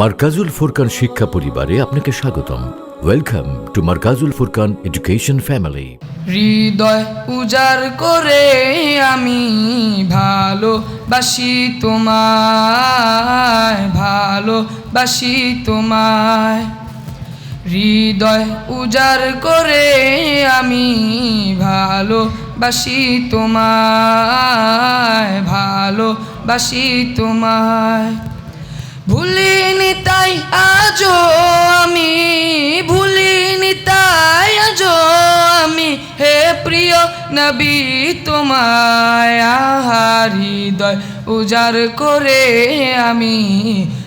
মার্কাজুল ফুরকান শিক্ষা পরিবারে আপনাকে স্বাগতম। Welcome to Markazul Furqan education family হৃদয় উজাড় করে আমি ভালোবাসি তোমায় ভালোবাসি তোমায়। হৃদয় উজাড় করে আমি ভালোবাসি তোমায় ভালোবাসি তোমায়। ভুলিনি তাই আজও আমি, ভুলিনি তাই আজও আমি। হে প্রিয় নবী, তোমায় হৃদয় উজাড় করে আমি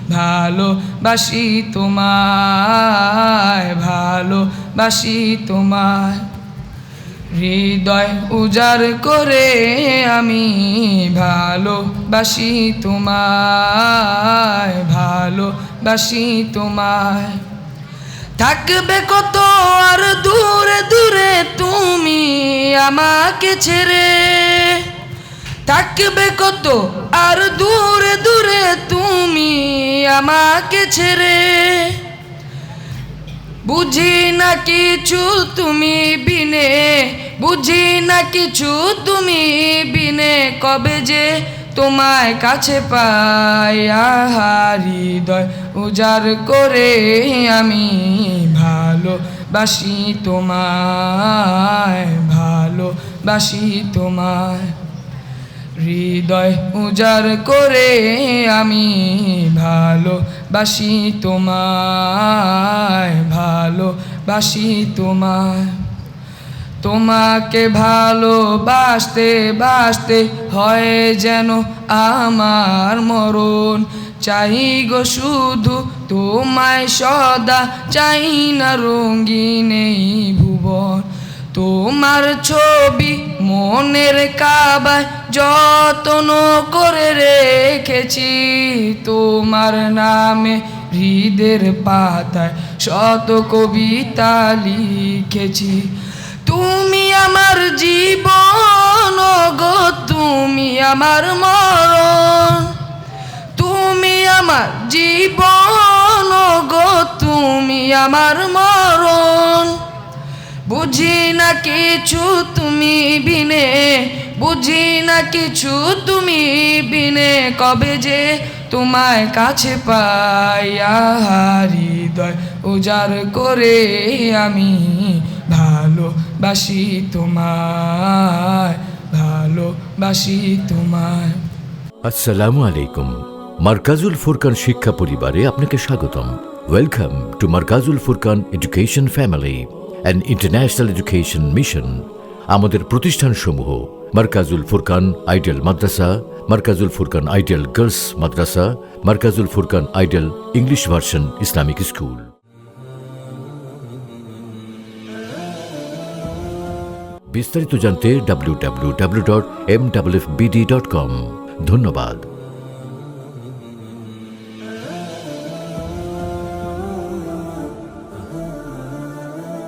ভালোবাসি তোমায় ভালোবাসি তোমায়। হৃদয় উজাড় করে আমি ভালোবাসি তোমায় ভালোবাসি তোমায়। থাকবে কত আর দূরে দূরে তুমি আমাকে ছেড়ে। থাকবে কত আর দূরে দূরে তুমি আমাকে ছেড়ে। বুঝি না কিছু তুমি বিনে বুঝি না কিছু তুমি বিনে কবে যে তোমায় কাছে পাই? হৃদয় উজাড় করে আমি ভালোবাসি তোমায় ভালো বাসি তোমায়। হৃদয় উজাড় করে আমি ভালোবাসি তোমায় ভালো বাসি তোমায়। তোমাকে ভালোবাসতে, বাসতে হয় যেন আমার মরণ। চাই গো শুধু তোমায় সদা, চাই না রঙিন এই ভুবন। তোমার ছবি মনের কাবায় যত্ন করে রেখেছি, তোমার নামে হৃদের পাতায় শত কবিতা লিখেছি। তুমি আমার জীবন গো তুমি আমার মরণ। তুমি আমার জীবন গো তুমি আমার মরণ। বুঝি না কিছু তুমি বিনে, বুঝি না কিছু তুমি বিনে, কবে যে তোমায় কাছে পাই আহার হৃদয় উজাড় করে আমি ভালোবাসি তোমায় ভালোবাসি তোমায়। আসসালামু আলাইকুম। মার্কাজুল ফুরকান শিক্ষা পরিবারে আপনাকে স্বাগতম। Welcome to Markazul Furqan education family and international education mission আমাদের প্রতিষ্ঠানসমূহ Markazul Furqan ideal Madrasa, Markazul Furqan ideal girls Madrasa, Markazul Furqan ideal English version Islamic school. বিস্তারিত জানতে W W W dot M W F BD dot com ধন্যবাদ।